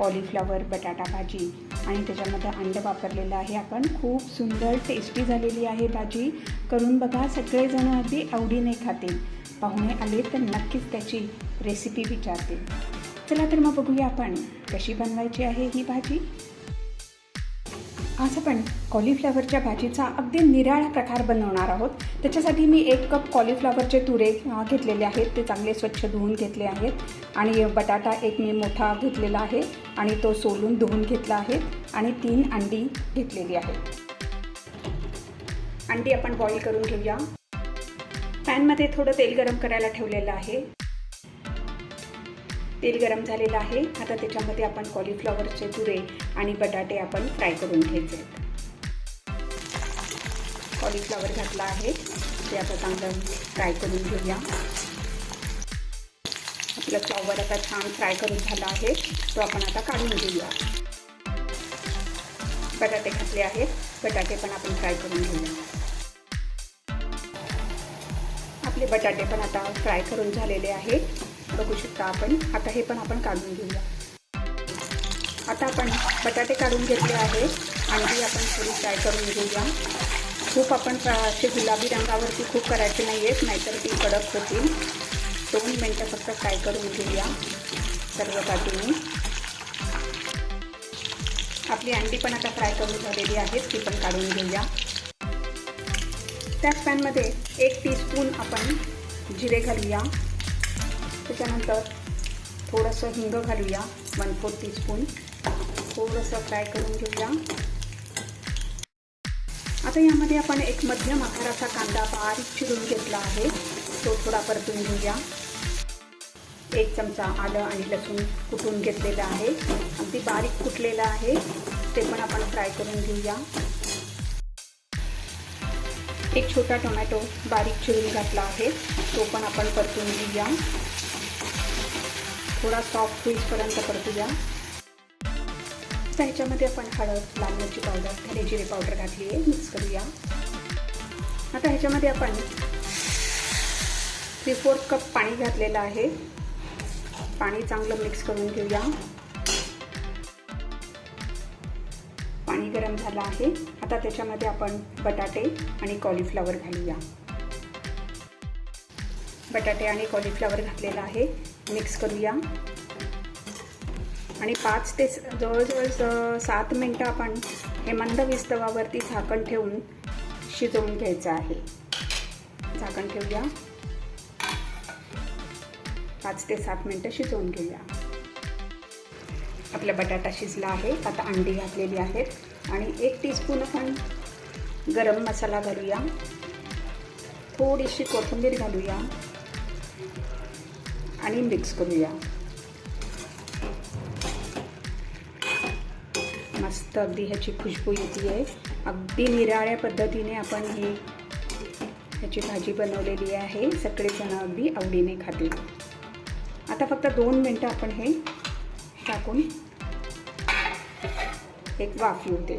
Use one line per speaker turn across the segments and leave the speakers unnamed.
Cauliflower बटाटा भाजी आणि त्याच्यामध्ये अंड वापरलेलं आहे आपण. खूप सुंदर टेस्टी झालेली आहे भाजी. करून बघा सगळेजण अगदी आवडीने खातील. पाहुणे आले तर नक्कीच त्याची रेसिपी विचारतील. चला तर मग बघूया आपण कशी बनवायची आहे ही भाजी. आज आपण कॉलीफ्लॉवरच्या भाजीचा अगदी निराळा प्रकार बनवणार आहोत. त्याच्यासाठी मी एक कप कॉलीफ्लॉवरचे तुरे घेतलेले आहेत. ते चांगले स्वच्छ धुवून घेतले आहेत. आणि बटाटा एक मी मोठा घेतलेला आहे आणि तो सोलून धुवून घेतला आहे आणि तीन अंडी घेतलेली आहेत अंडी आपण बॉईल करून घेऊया. पॅनमध्ये थोडं तेल गरम करायला ठेवलेलं आहे. तेल गरम झालेलं आहे. आता त्याच्यामध्ये आपण कॉलीफ्लॉवरचे तुरे आणि बटाटे आपण फ्राय करून घ्यायचे आहेत. कॉलीफ्लॉवर घातला आहे. ते आता चांगलं फ्राय करून घेऊया. आपलं फ्लॉवर आता छान फ्राय करून झाला आहे. तो आपण आता काढून घेऊया. बटाटे घातले आहेत. बटाटे पण आपण फ्राय करून घेऊया. आपले बटाटे पण आता फ्राय करून झालेले आहेत. बघू शकता आपण. आता हे पण आपण काढून घेऊया. आता आपण बटाटे काढून घेतले आहे अंडी आपण थोडी फ्राय करून घेऊया. खूप आपण असे गुलाबी रंगावरती खूप करायचे नाही आहेत नाहीतर ती कडक होतील. दोन मिनटं फक्त फ्राय करून घेऊया. सर्व बाजूनी. आपली अंडी पण आता फ्राय करून झालेली आहेत ती पण काढून घेऊया. त्याच पॅनमध्ये एक टीस्पून आपण जिरे घालूया. त्याच्यानंतर थोडंसं हिंग घालूया वन फोर टीस्पून थोडंसं फ्राय करून घेऊया. आता यामध्ये आपण एक मध्यम आकाराचा कांदा बारीक चिरून घेतला आहे. तो थोडा परतून घेऊया. एक चमचा आलं आणि लसूण कुटून घेतलेलं आहे. अगदी बारीक कुटलेलं आहे. ते पण आपण फ्राय करून घेऊया. एक छोटा टोमॅटो बारीक चिरून घातला आहे. तो पण आपण परतून घेऊया. थोडा सॉफ्ट होईसपर्यंत परतूया. आता ह्याच्यामध्ये आपण हळद लाल मिरची पावडर धने जिरे पावडर घातली आहे मिक्स करूया. आता ह्याच्यामध्ये आपण थ्री फोर्थ कप पाणी घातलेलं आहे. पाणी चांगलं मिक्स करून घेऊया. पाणी गरम झालं आहे. आता त्याच्यामध्ये आपण बटाटे आणि कॉलीफ्लावर घालूया. बटाटे आणि कॉलीफ्लावर घातलेलं आहे. मिक्स करूया. आणि पाच ते जवळजवळ सात मिनटं आपण हे मंद विस्तवावरती झाकण ठेवून शिजवून घ्यायचं आहे. झाकण ठेवूया. पाच ते सात मिनटं शिजवून घेऊया. आपला बटाटा शिजला आहे. आता अंडी घातलेली आहेत. आणि एक टीस्पून आपण गरम मसाला घालूया. थोडीशी कोथिंबीर घालूया. आणि मिक्स करूया. मस्त अगदी ह्याची खुशबू येते आहे. अगदी निराळ्या पद्धतीने आपण ही ह्याची भाजी बनवलेली आहे. सगळेजण अगदी आवडीने खातील. आता फक्त दोन मिनटं आपण हे टाकून एक वाफ येऊ दे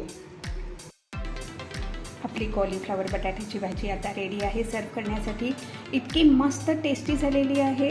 आपली कॉलीफ्लावर बटाट्याची भाजी आता रेडी आहे. सर्व करण्यासाठी इतकी मस्त टेस्टी झालेली आहे.